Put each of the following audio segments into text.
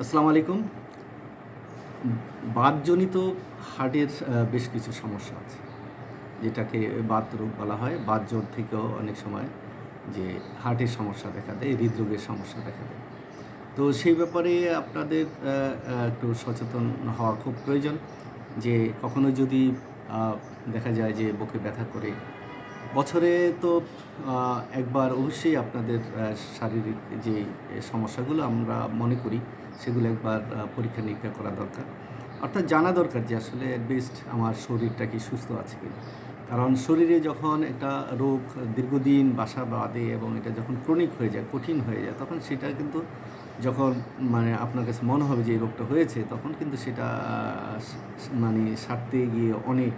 আসসালামু আলাইকুম। বাতজনিত হার্টের বেশ কিছু সমস্যা আছে, যেটাকে বাত রোগ বলা হয়। বাত জোর থেকেও অনেক সময় যে হার্টের সমস্যা দেখা দেয়, হৃদরোগের সমস্যা দেখা দেয়। তো সেই ব্যাপারে আপনাদের একটু সচেতন হওয়া খুব প্রয়োজন যে কখনো যদি দেখা যায় যে বুকে ব্যথা করে বছরে তো একবার অবশ্যই আপনাদের শারীরিক যে সমস্যাগুলো আমরা মনে করি, সেগুলো একবার পরীক্ষা নিরীক্ষা করা দরকার। অর্থাৎ জানা দরকার যে আসলে বেস্ট আমার শরীরটা কি সুস্থ আছে কিনা। কারণ শরীরে যখন একটা রোগ দীর্ঘদিন বাসা বাঁধে এবং এটা যখন ক্রনিক হয়ে যায়, কঠিন হয়ে যায়, তখন সেটা কিন্তু যখন মানে আপনার কাছে মনে হবে যে এই রোগটা হয়েছে, তখন কিন্তু সেটা মানে সারতে গিয়ে অনেক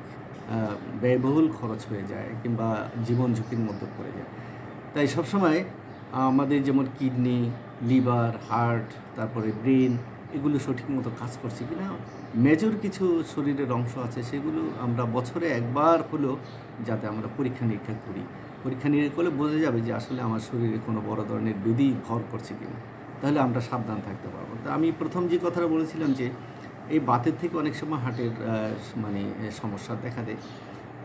ব্যয়বহুল খরচ হয়ে যায় কিংবা জীবন ঝুঁকির মধ্যে পড়ে যায়। তাই সবসময় আমাদের যেমন কিডনি, লিভার, হার্ট, তারপরে ব্রেন এগুলো সঠিক মতো কাজ করছে কিনা মেজর কিছু শরীরের অংশ আছে সেগুলো আমরা বছরে একবার হলেও যাতে আমরা পরীক্ষা নিরীক্ষা করি। পরীক্ষা নিরীক্ষা করলে বোঝা যাবে যে আসলে আমার শরীরে কোনো বড় ধরনের বিধি ভর করছে কিনা। তাহলে আমরা সাবধান থাকতে পারব। তা আমি প্রথম যে কথাটা বলেছিলাম যে এই বাতের থেকে অনেক সময় হার্টের মানে সমস্যা দেখা দেয়।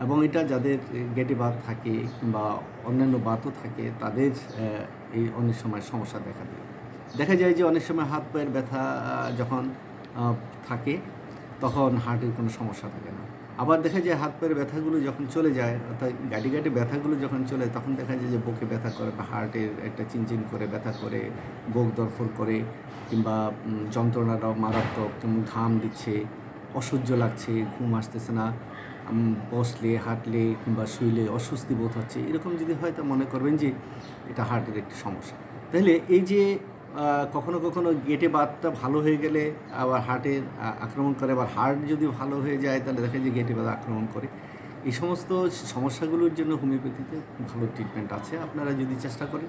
এবং এটা যাদের গেটে বাত থাকে কিংবা অন্যান্য বাতও থাকে, তাদের এই অনেক সময় সমস্যা দেখা দেয়। দেখা যায় যে অনেক সময় হাত পায়ের ব্যথা যখন থাকে, তখন হার্টের কোনো সমস্যা থাকে না। আবার দেখা যায় হাত পায়ের ব্যথাগুলো যখন চলে যায় অর্থাৎ গাড়ি গাড়ি ব্যথাগুলো যখন চলে তখন দেখা যায় যে বুকে ব্যথা করে বা হার্টের একটা চিনচিন করে ব্যথা করে বুক দরফর করে কিংবা উম, যন্ত্রণাটাও মারাত্মক যেমন ঘাম দিচ্ছে অসহ্য লাগছে ঘুম আসতেছে না বসলে হাঁটলে কিংবা শুইলে অস্বস্তি বোধ হচ্ছে এরকম যদি হয় তা মনে করবেন যে এটা হার্টের একটি সমস্যা। তাহলে এই যে কখনো কখনো গেটে বাতটা ভালো হয়ে গেলে আবার হার্টের আক্রমণ করে, আবার হার্ট যদি ভালো হয়ে যায় তাহলে দেখা যায় গেটে বাত আক্রমণ করে। এই সমস্ত সমস্যাগুলোর জন্য হোমিওপ্যাথিতে ভালো ট্রিটমেন্ট আছে। আপনারা যদি চেষ্টা করেন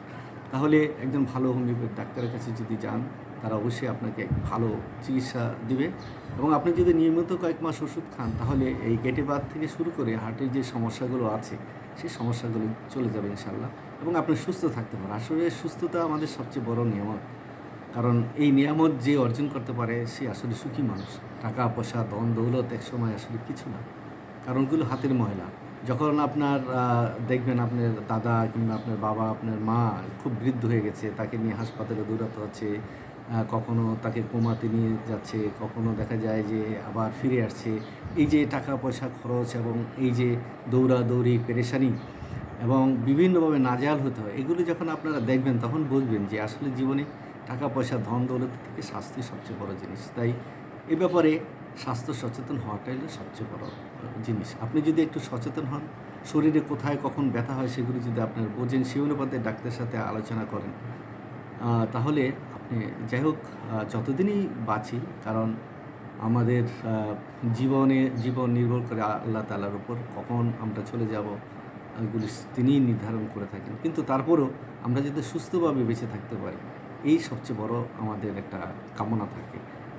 তাহলে একজন ভালো হোমিওপ্যাথি ডাক্তারের কাছে যদি যান, তারা অবশ্যই আপনাকে ভালো চিকিৎসা দিবে। এবং আপনি যদি নিয়মিত কয়েক মাস ওষুধ খান, তাহলে এই গেটে বাত থেকে শুরু করে হার্টের যে সমস্যাগুলো আছে, সেই সমস্যাগুলো চলে যাবে ইনশাল্লাহ এবং আপনি সুস্থ থাকতে পারেন। আসলে সুস্থতা আমাদের সবচেয়ে বড় নিয়ামত। কারণ এই নিয়ামত যে অর্জন করতে পারে, সে আসলে সুখী মানুষ। টাকা, পয়সা, ধন, দৌলত এক সময় আসলে কিছু না। কারণ ওগুলো হাতের ময়লা। যখন আপনার দেখবেন আপনার দাদা কিংবা আপনার বাবা, আপনার মা খুব বৃদ্ধ হয়ে গেছে, তাকে নিয়ে হাসপাতালে দৌড়াতে হচ্ছে কখনো তাকে কোমাতে নিয়ে যাচ্ছে, কখনো দেখা যায় যে আবার ফিরে আসছে। এই যে টাকা পয়সা খরচ এবং এই যে দৌড়াদৌড়ি, পেরেশানি এবং বিভিন্নভাবে নাজেহাল হতে হয়, এগুলো যখন আপনারা দেখবেন, তখন বুঝবেন যে আসলে জীবনে টাকা পয়সা ধন দৌলত থেকে স্বাস্থ্য সবচেয়ে বড় জিনিস। তাই এ ব্যাপারে স্বাস্থ্য সচেতন হওয়াটাই হলো সবচেয়ে বড় জিনিস। আপনি যদি একটু সচেতন হন, শরীরে কোথায় কখন ব্যথা হয় সেগুলো যদি আপনার বোঝেন সেই অনুপাতে ডাক্তারের সাথে আলোচনা করেন। তাহলে আপনি যাই হোক যতদিনই বাঁচি, কারণ আমাদের জীবনে, জীবন নির্ভর করে আল্লাহ তালার উপর কখন আমরা চলে যাব, এগুলি তিনিই নির্ধারণ করে থাকেন। কিন্তু তারপরও আমরা যাতে সুস্থভাবে বেঁচে থাকতে পারি, এই সবচেয়ে বড় আমাদের একটা কামনা থাকে।